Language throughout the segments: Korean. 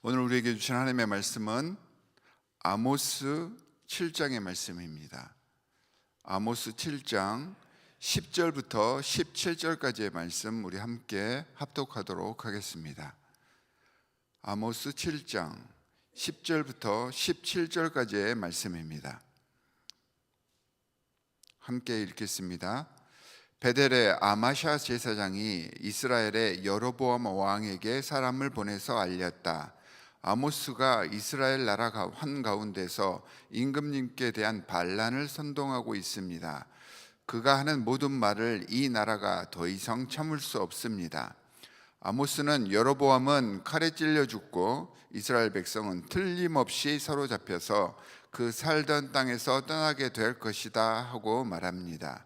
오늘 우리에게 주신 하나님의 말씀은 아모스 7장의 말씀입니다. 아모스 7장 10절부터 17절까지의 말씀 우리 함께 합독하도록 하겠습니다. 아모스 7장 10절부터 17절까지의 말씀입니다. 함께 읽겠습니다. 베델의 아마샤 제사장이 이스라엘의 여로보암 왕에게 사람을 보내서 알렸다. 아모스가 이스라엘 나라 한 가운데서 임금님께 대한 반란을 선동하고 있습니다. 그가 하는 모든 말을 이 나라가 더 이상 참을 수 없습니다. 아모스는 여로보암은 칼에 찔려 죽고 이스라엘 백성은 틀림없이 사로잡혀서 그 살던 땅에서 떠나게 될 것이다 하고 말합니다.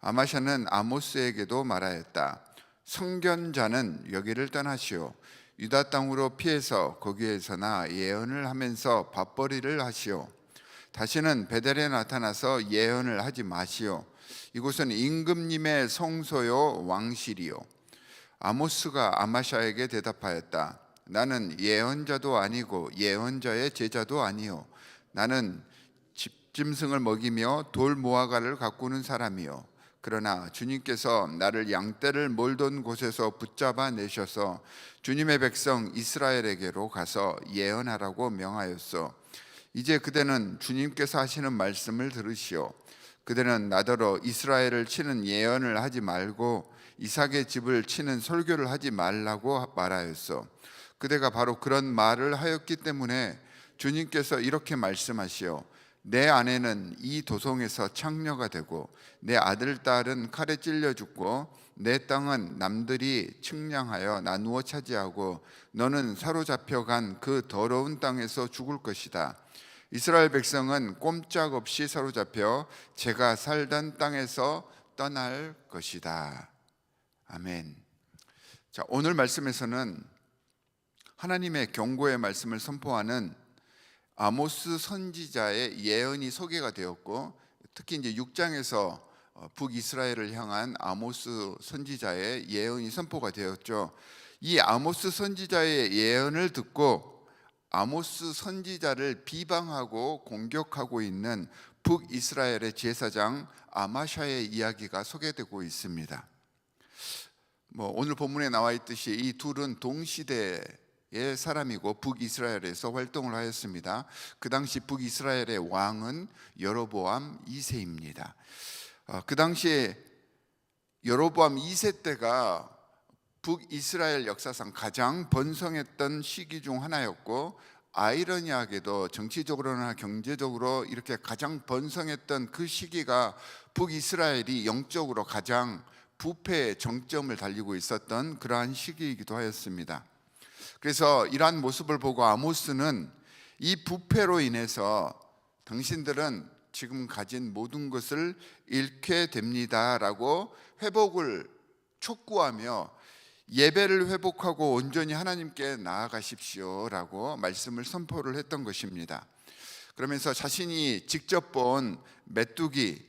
아마샤는 아모스에게도 말하였다. 성견자는 여기를 떠나시오. 유다 땅으로 피해서 거기에서나 예언을 하면서 밥벌이를 하시오. 다시는 베델에 나타나서 예언을 하지 마시오. 이곳은 임금님의 성소요 왕실이요. 아모스가 아마샤에게 대답하였다. 나는 예언자도 아니고 예언자의 제자도 아니요. 나는 집짐승을 먹이며 돌 모아가를 가꾸는 사람이요. 그러나 주님께서 나를 양떼를 몰던 곳에서 붙잡아 내셔서 주님의 백성 이스라엘에게로 가서 예언하라고 명하였소. 이제 그대는 주님께서 하시는 말씀을 들으시오. 그대는 나더러 이스라엘을 치는 예언을 하지 말고 이삭의 집을 치는 설교를 하지 말라고 말하였소. 그대가 바로 그런 말을 하였기 때문에 주님께서 이렇게 말씀하시오. 내 아내는 이 도성에서 창녀가 되고 내 아들 딸은 칼에 찔려 죽고 내 땅은 남들이 측량하여 나누어 차지하고 너는 사로잡혀 간 그 더러운 땅에서 죽을 것이다. 이스라엘 백성은 꼼짝없이 사로잡혀 제가 살던 땅에서 떠날 것이다. 아멘. 자, 오늘 말씀에서는 하나님의 경고의 말씀을 선포하는 아모스 선지자의 예언이 소개가 되었고 특히 이제 6장에서 어, 북이스라엘을 향한 아모스 선지자의 예언이 선포가 되었죠. 이 아모스 선지자의 예언을 듣고 아모스 선지자를 비방하고 공격하고 있는 북이스라엘의 제사장 아마샤의 이야기가 소개되고 있습니다. 뭐 오늘 본문에 나와 있듯이 이 둘은 동시대 의 사람이고 북이스라엘에서 활동을 하였습니다. 그 당시 북이스라엘의 왕은 여로보암 2세입니다. 어, 그 당시에 여로보암 2세 때가 북이스라엘 역사상 가장 번성했던 시기 중 하나였고 아이러니하게도 정치적으로나 경제적으로 이렇게 가장 번성했던 그 시기가 북이스라엘이 영적으로 가장 부패의 정점을 달리고 있었던 그러한 시기이기도 하였습니다. 그래서 이러한 모습을 보고 아모스는 이 부패로 인해서 당신들은 지금 가진 모든 것을 잃게 됩니다라고 회복을 촉구하며 예배를 회복하고 온전히 하나님께 나아가십시오라고 말씀을 선포를 했던 것입니다. 그러면서 자신이 직접 본 메뚜기,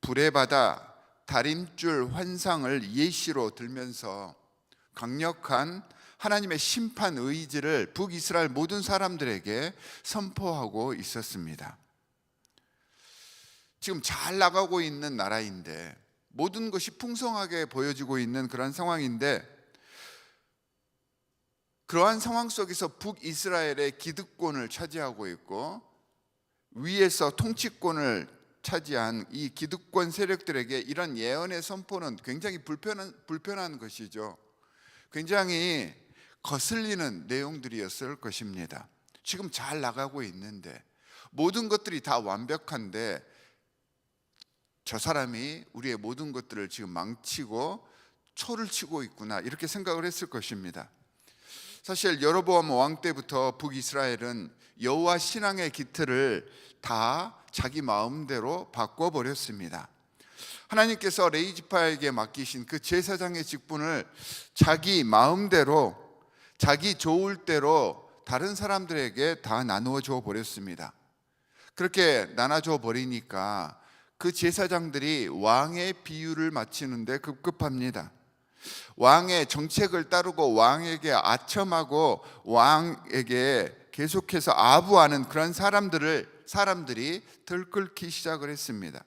불의 바다, 다림줄 환상을 예시로 들면서 강력한 하나님의 심판 의지를 북이스라엘 모든 사람들에게 선포하고 있었습니다. 지금 잘 나가고 있는 나라인데 모든 것이 풍성하게 보여지고 있는 그런 상황인데 그러한 상황 속에서 북이스라엘의 기득권을 차지하고 있고 위에서 통치권을 차지한 이 기득권 세력들에게 이런 예언의 선포는 굉장히 불편한 불편한 것이죠. 굉장히 거슬리는 내용들이었을 것입니다. 지금 잘 나가고 있는데 모든 것들이 다 완벽한데 저 사람이 우리의 모든 것들을 지금 망치고 초를 치고 있구나 이렇게 생각을 했을 것입니다. 사실 여로보암 왕 때부터 북이스라엘은 여호와 신앙의 기틀을 다 자기 마음대로 바꿔 버렸습니다. 하나님께서 레이지파에게 맡기신 그 제사장의 직분을 자기 마음대로 자기 좋을 대로 다른 사람들에게 다 나누어 줘 버렸습니다. 그렇게 나눠줘 버리니까 그 제사장들이 왕의 비유를 마치는데 급급합니다. 왕의 정책을 따르고 왕에게 아첨하고 왕에게 계속해서 아부하는 그런 사람들을 사람들이 들끓기 시작을 했습니다.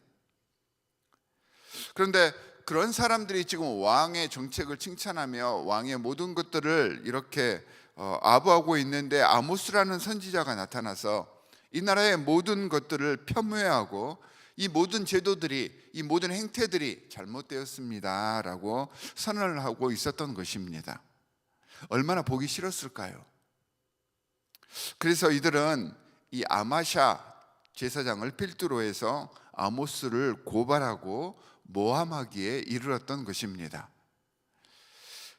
그런데 그런 사람들이 지금 왕의 정책을 칭찬하며 왕의 모든 것들을 이렇게 어, 아부하고 있는데 아모스라는 선지자가 나타나서 이 나라의 모든 것들을 폄훼하고 이 모든 제도들이 이 모든 행태들이 잘못되었습니다라고 선언을 하고 있었던 것입니다. 얼마나 보기 싫었을까요? 그래서 이들은 이 아마샤 제사장을 필두로 해서 아모스를 고발하고 모함하기에 이르렀던 것입니다.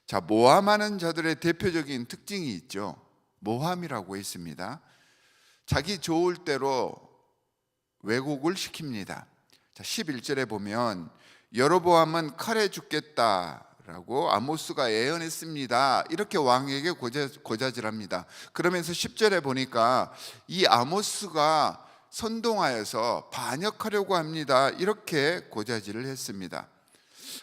자, 모함하는 자들의 대표적인 특징이 있죠. 모함이라고 있습니다. 자기 좋을 대로 왜곡을 시킵니다. 자, 11절에 보면 여로보암은 칼에 죽겠다라고 아모스가 예언했습니다. 이렇게 왕에게 고자, 고자질합니다. 그러면서 10절에 보니까 이 아모스가 선동하여서 반역하려고 합니다. 이렇게 고자질을 했습니다.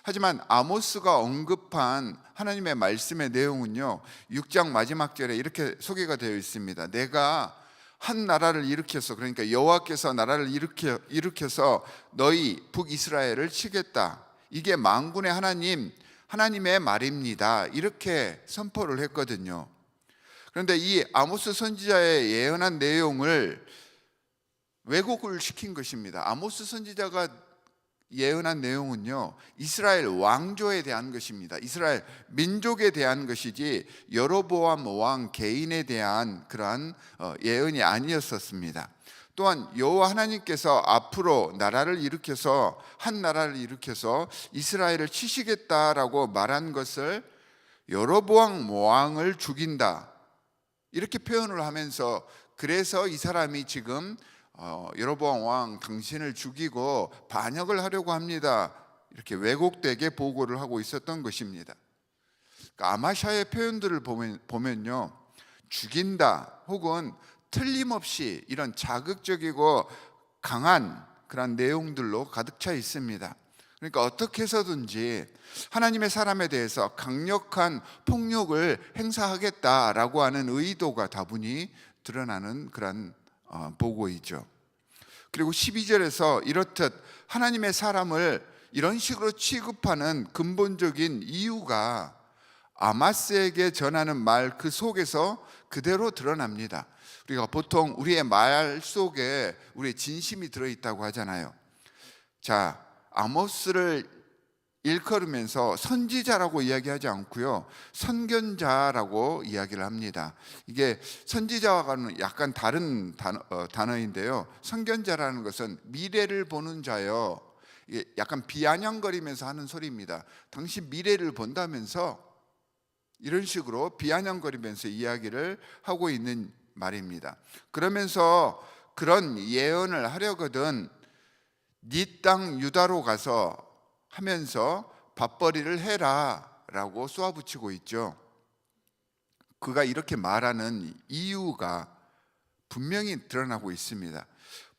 하지만 아모스가 언급한 하나님의 말씀의 내용은요. 6장 마지막 절에 이렇게 소개가 되어 있습니다. 내가 한 나라를 일으켜서 그러니까 여호와께서 나라를 일으켜 일으켜서 너희 북이스라엘을 치겠다. 이게 만군의 하나님 하나님의 말입니다. 이렇게 선포를 했거든요. 그런데 이 아모스 선지자의 예언한 내용을 왜곡을 시킨 것입니다. 아모스 선지자가 예언한 내용은요, 이스라엘 왕조에 대한 것입니다. 이스라엘 민족에 대한 것이지 여로보암 왕 개인에 대한 그러한 어, 예언이 아니었었습니다. 또한 여호와 하나님께서 앞으로 나라를 일으켜서 한 나라를 일으켜서 이스라엘을 치시겠다라고 말한 것을 여로보암 왕을 죽인다 이렇게 표현을 하면서 그래서 이 사람이 지금 어, 여로보암 왕 당신을 죽이고 반역을 하려고 합니다. 이렇게 왜곡되게 보고를 하고 있었던 것입니다. 그러니까 아마샤의 표현들을 보면, 보면요, 죽인다 혹은 틀림없이 이런 자극적이고 강한 그런 내용들로 가득 차 있습니다. 그러니까 어떻게 해서든지 하나님의 사람에 대해서 강력한 폭력을 행사하겠다라고 하는 의도가 다분히 드러나는 그런 어, 보고이죠. 그리고 12절에서 이렇듯 하나님의 사람을 이런 식으로 취급하는 근본적인 이유가 아마스에게 전하는 말 그 속에서 그대로 드러납니다. 우리가 보통 우리의 말 속에 우리의 진심이 들어 있다고 하잖아요. 자, 아모스를 일컬으면서 선지자라고 이야기하지 않고요. 선견자라고 이야기를 합니다. 이게 선지자와는 약간 다른 단어, 어, 단어인데요. 선견자라는 것은 미래를 보는 자요. 약간 비아냥거리면서 하는 소리입니다. 당신 미래를 본다면서 이런 식으로 비아냥거리면서 이야기를 하고 있는 말입니다. 그러면서 그런 예언을 하려거든 네 땅 유다로 가서 하면서 밥벌이를 해라 라고 쏘아붙이고 있죠. 그가 이렇게 말하는 이유가 분명히 드러나고 있습니다.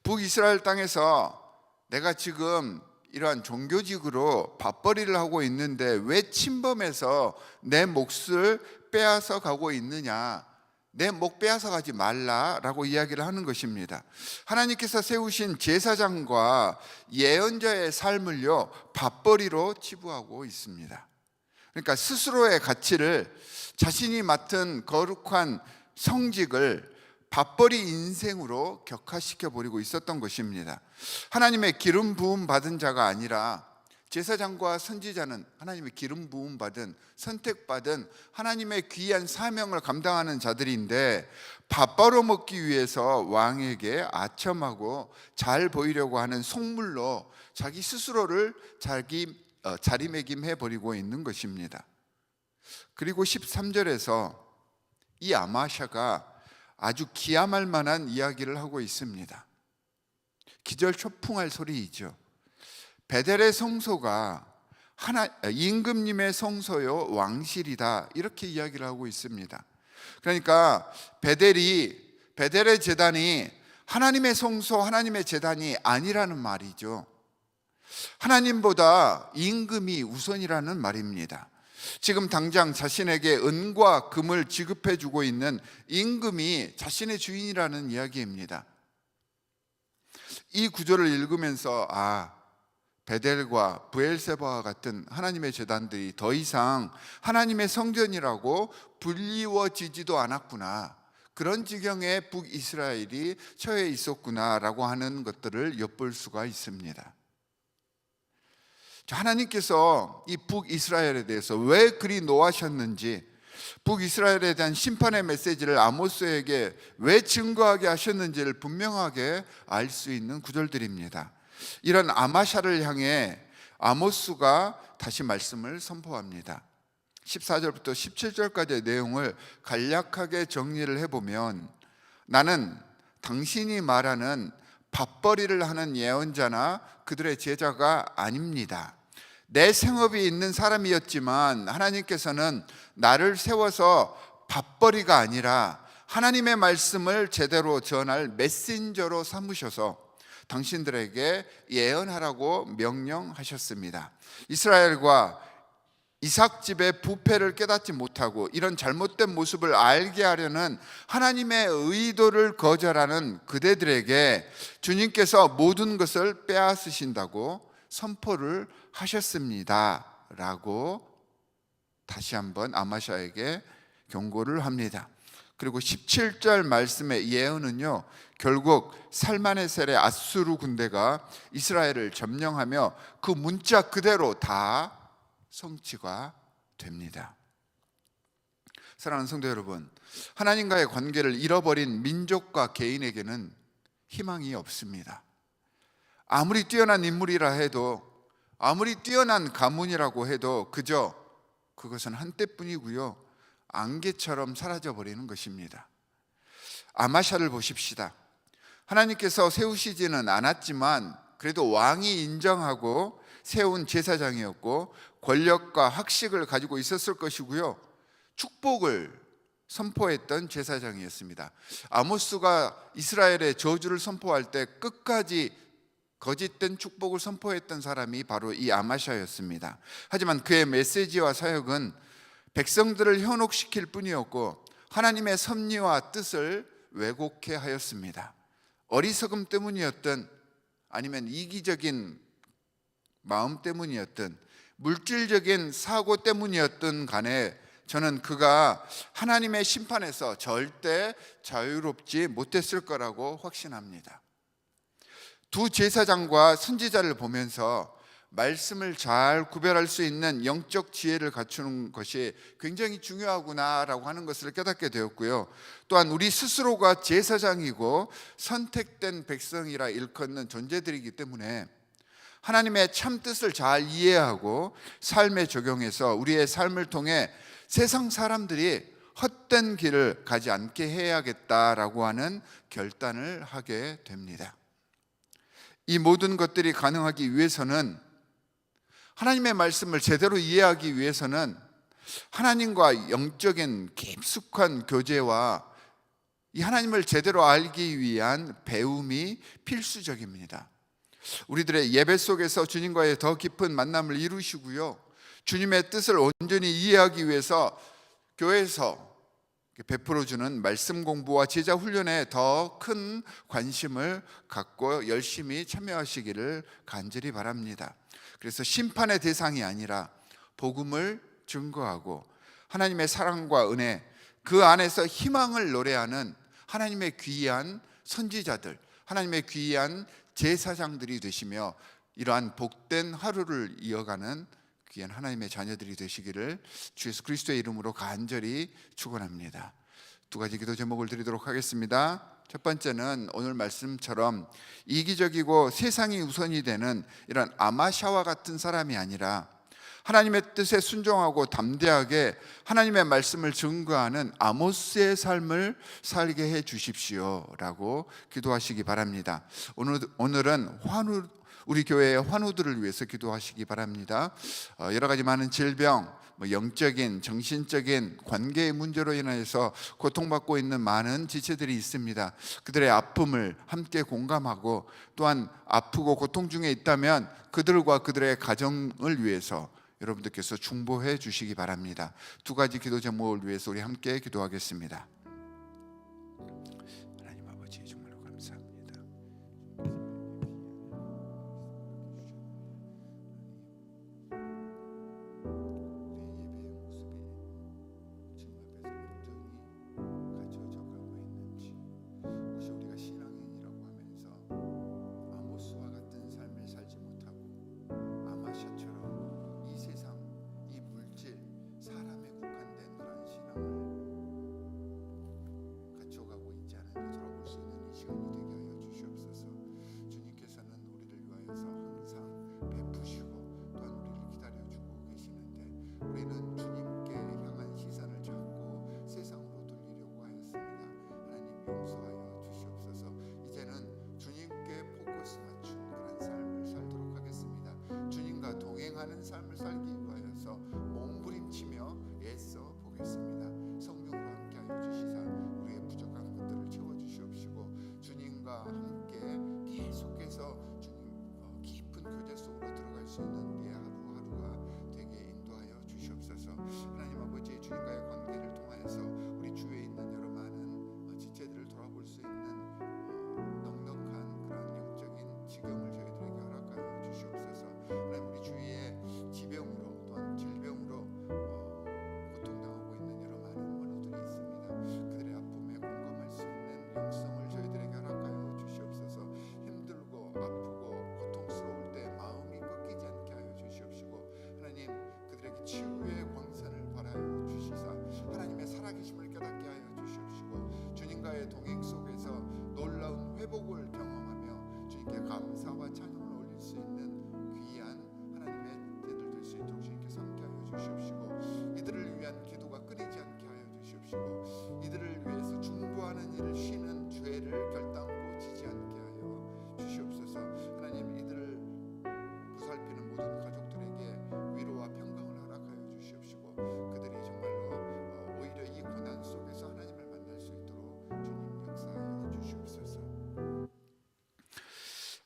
북이스라엘 땅에서 내가 지금 이러한 종교직으로 밥벌이를 하고 있는데 왜 침범해서 내 몫을 빼앗아 가고 있느냐? 내 목 빼앗아 가지 말라라고 이야기를 하는 것입니다. 하나님께서 세우신 제사장과 예언자의 삶을요 밥벌이로 치부하고 있습니다. 그러니까 스스로의 가치를 자신이 맡은 거룩한 성직을 밥벌이 인생으로 격화시켜 버리고 있었던 것입니다. 하나님의 기름 부음 받은 자가 아니라 제사장과 선지자는 하나님의 기름 부음 받은 선택받은 하나님의 귀한 사명을 감당하는 자들인데 밥바로 먹기 위해서 왕에게 아첨하고 잘 보이려고 하는 속물로 자기 스스로를 자기 어, 자리매김해 버리고 있는 것입니다. 그리고 13절에서 이 아마샤가 아주 기함할 만한 이야기를 하고 있습니다. 기절 초풍할 소리이죠. 베델의 성소가 하나 임금님의 성소요 왕실이다 이렇게 이야기를 하고 있습니다. 그러니까 베델이 베델의 제단이 하나님의 성소 하나님의 제단이 아니라는 말이죠. 하나님보다 임금이 우선이라는 말입니다. 지금 당장 자신에게 은과 금을 지급해 주고 있는 임금이 자신의 주인이라는 이야기입니다. 이 구절을 읽으면서 아 베델과 부엘세바와 같은 하나님의 재단들이 더 이상 하나님의 성전이라고 불리워지지도 않았구나. 그런 지경에 북이스라엘이 처해 있었구나라고 하는 것들을 엿볼 수가 있습니다. 자, 하나님께서 이 북이스라엘에 대해서 왜 그리 노하셨는지 북이스라엘에 대한 심판의 메시지를 아모스에게 왜 증거하게 하셨는지를 분명하게 알 수 있는 구절들입니다. 이런 아마샤를 향해 아모스가 다시 말씀을 선포합니다. 14절부터 17절까지의 내용을 간략하게 정리를 해보면 나는 당신이 말하는 밥벌이를 하는 예언자나 그들의 제자가 아닙니다. 내 생업이 있는 사람이었지만 하나님께서는 나를 세워서 밥벌이가 아니라 하나님의 말씀을 제대로 전할 메신저로 삼으셔서 당신들에게 예언하라고 명령하셨습니다. 이스라엘과 이삭 집의 부패를 깨닫지 못하고 이런 잘못된 모습을 알게 하려는 하나님의 의도를 거절하는 그대들에게 주님께서 모든 것을 빼앗으신다고 선포를 하셨습니다 라고 다시 한번 아마샤에게 경고를 합니다. 그리고 17절 말씀의 예언은요. 결국 살마네셀의 아수르 군대가 이스라엘을 점령하며 그 문자 그대로 다 성취가 됩니다. 사랑하는 성도 여러분, 하나님과의 관계를 잃어버린 민족과 개인에게는 희망이 없습니다. 아무리 뛰어난 인물이라 해도 아무리 뛰어난 가문이라고 해도 그저 그것은 한때뿐이고요. 안개처럼 사라져 버리는 것입니다. 아마샤를 보십시다. 하나님께서 세우시지는 않았지만 그래도 왕이 인정하고 세운 제사장이었고 권력과 학식을 가지고 있었을 것이고요. 축복을 선포했던 제사장이었습니다. 아모스가 이스라엘의 저주를 선포할 때 끝까지 거짓된 축복을 선포했던 사람이 바로 이 아마샤였습니다. 하지만 그의 메시지와 사역은 백성들을 현혹시킬 뿐이었고 하나님의 섭리와 뜻을 왜곡해 하였습니다. 어리석음 때문이었든 아니면 이기적인 마음 때문이었든 물질적인 사고 때문이었든 간에 저는 그가 하나님의 심판에서 절대 자유롭지 못했을 거라고 확신합니다. 두 제사장과 선지자를 보면서 말씀을 잘 구별할 수 있는 영적 지혜를 갖추는 것이 굉장히 중요하구나라고 하는 것을 깨닫게 되었고요. 또한 우리 스스로가 제사장이고 선택된 백성이라 일컫는 존재들이기 때문에 하나님의 참 뜻을 잘 이해하고 삶에 적용해서 우리의 삶을 통해 세상 사람들이 헛된 길을 가지 않게 해야겠다라고 하는 결단을 하게 됩니다. 이 모든 것들이 가능하기 위해서는 하나님의 말씀을 제대로 이해하기 위해서는 하나님과 영적인 깊숙한 교제와 이 하나님을 제대로 알기 위한 배움이 필수적입니다. 우리들의 예배 속에서 주님과의 더 깊은 만남을 이루시고요. 주님의 뜻을 온전히 이해하기 위해서 교회에서 베풀어 주는 말씀 공부와 제자 훈련에 더 큰 관심을 갖고 열심히 참여하시기를 간절히 바랍니다. 그래서 심판의 대상이 아니라 복음을 증거하고 하나님의 사랑과 은혜 그 안에서 희망을 노래하는 하나님의 귀한 선지자들, 하나님의 귀한 제사장들이 되시며 이러한 복된 하루를 이어가는 귀한 하나님의 자녀들이 되시기를 주 예수 그리스도의 이름으로 간절히 축원합니다. 두 가지 기도 제목을 드리도록 하겠습니다. 첫 번째는 오늘 말씀처럼 이기적이고 세상이 우선이 되는 이런 아마샤와 같은 사람이 아니라 하나님의 뜻에 순종하고 담대하게 하나님의 말씀을 증거하는 아모스의 삶을 살게 해 주십시오라고 기도하시기 바랍니다. 오늘 오늘은 환우 우리 교회의 환우들을 위해서 기도하시기 바랍니다. 어, 여러 가지 많은 질병, 뭐 영적인, 정신적인 관계의 문제로 인해서 고통받고 있는 많은 지체들이 있습니다. 그들의 아픔을 함께 공감하고 또한 아프고 고통 중에 있다면 그들과 그들의 가정을 위해서 여러분들께서 중보해 주시기 바랍니다. 두 가지 기도 제목을 위해서 우리 함께 기도하겠습니다. 용서하여 주시옵소서. 이제는 주님께 포커스 맞춘 그런 삶을 살도록 하겠습니다. 주님과 동행하는 삶을 살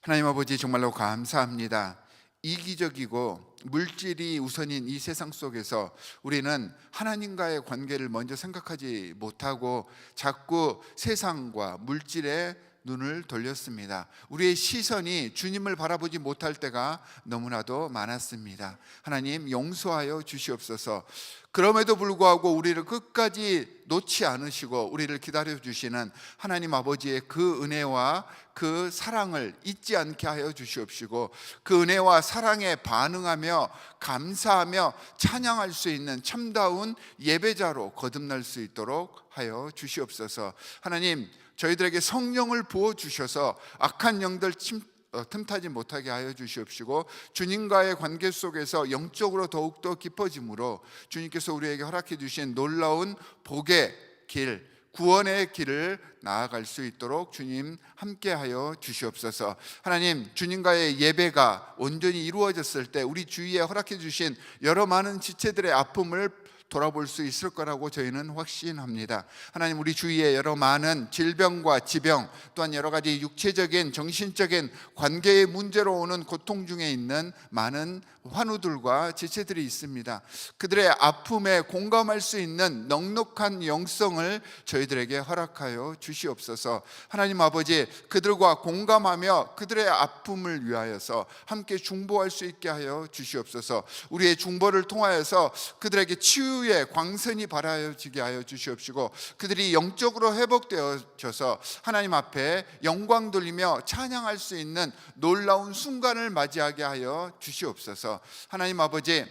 하나님 아버지 정말로 감사합니다. 이기적이고 물질이 우선인 이 세상 속에서 우리는 하나님과의 관계를 먼저 생각하지 못하고 자꾸 세상과 물질에 눈을 돌렸습니다. 우리의 시선이 주님을 바라보지 못할 때가 너무나도 많았습니다. 하나님 용서하여 주시옵소서. 그럼에도 불구하고 우리를 끝까지 놓지 않으시고 우리를 기다려 주시는 하나님 아버지의 그 은혜와 그 사랑을 잊지 않게 하여 주시옵시고 그 은혜와 사랑에 반응하며 감사하며 찬양할 수 있는 참다운 예배자로 거듭날 수 있도록 하여 주시옵소서. 하나님 저희들에게 성령을 부어 주셔서 악한 영들 침 어, 틈타지 못하게 하여 주시옵시고 주님과의 관계 속에서 영적으로 더욱더 깊어짐으로 주님께서 우리에게 허락해 주신 놀라운 복의 길 구원의 길을 나아갈 수 있도록 주님 함께하여 주시옵소서. 하나님 주님과의 예배가 온전히 이루어졌을 때 우리 주위에 허락해 주신 여러 많은 지체들의 아픔을 돌아볼 수 있을 거라고 저희는 확신합니다. 하나님 우리 주위에 여러 많은 질병과 지병 또한 여러 가지 육체적인 정신적인 관계의 문제로 오는 고통 중에 있는 많은 환우들과 지체들이 있습니다. 그들의 아픔에 공감할 수 있는 넉넉한 영성을 저희들에게 허락하여 주시옵소서. 하나님 아버지 그들과 공감하며 그들의 아픔을 위하여서 함께 중보할 수 있게 하여 주시옵소서. 우리의 중보를 통하여서 그들에게 치유 의 광선이 발하여지게 하여 주시옵시고 그들이 영적으로 회복되어져서 하나님 앞에 영광 돌리며 찬양할 수 있는 놀라운 순간을 맞이하게 하여 주시옵소서. 하나님 아버지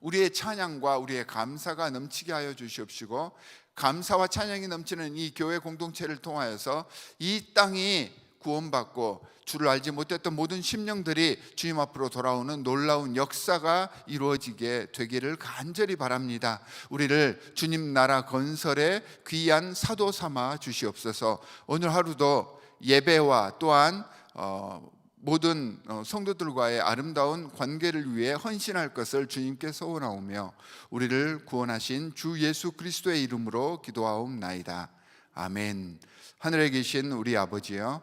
우리의 찬양과 우리의 감사가 넘치게 하여 주시옵시고 감사와 찬양이 넘치는 이 교회 공동체를 통하여서 이 땅이 구원받고 주를 알지 못했던 모든 심령들이 주님 앞으로 돌아오는 놀라운 역사가 이루어지게 되기를 간절히 바랍니다. 우리를 주님 나라 건설의 귀한 사도 삼아 주시옵소서. 오늘 하루도 예배와 또한 어, 모든 어, 성도들과의 아름다운 관계를 위해 헌신할 것을 주님께 소원하오며 우리를 구원하신 주 예수 그리스도의 이름으로 기도하옵나이다. 아멘. 하늘에 계신 우리 아버지여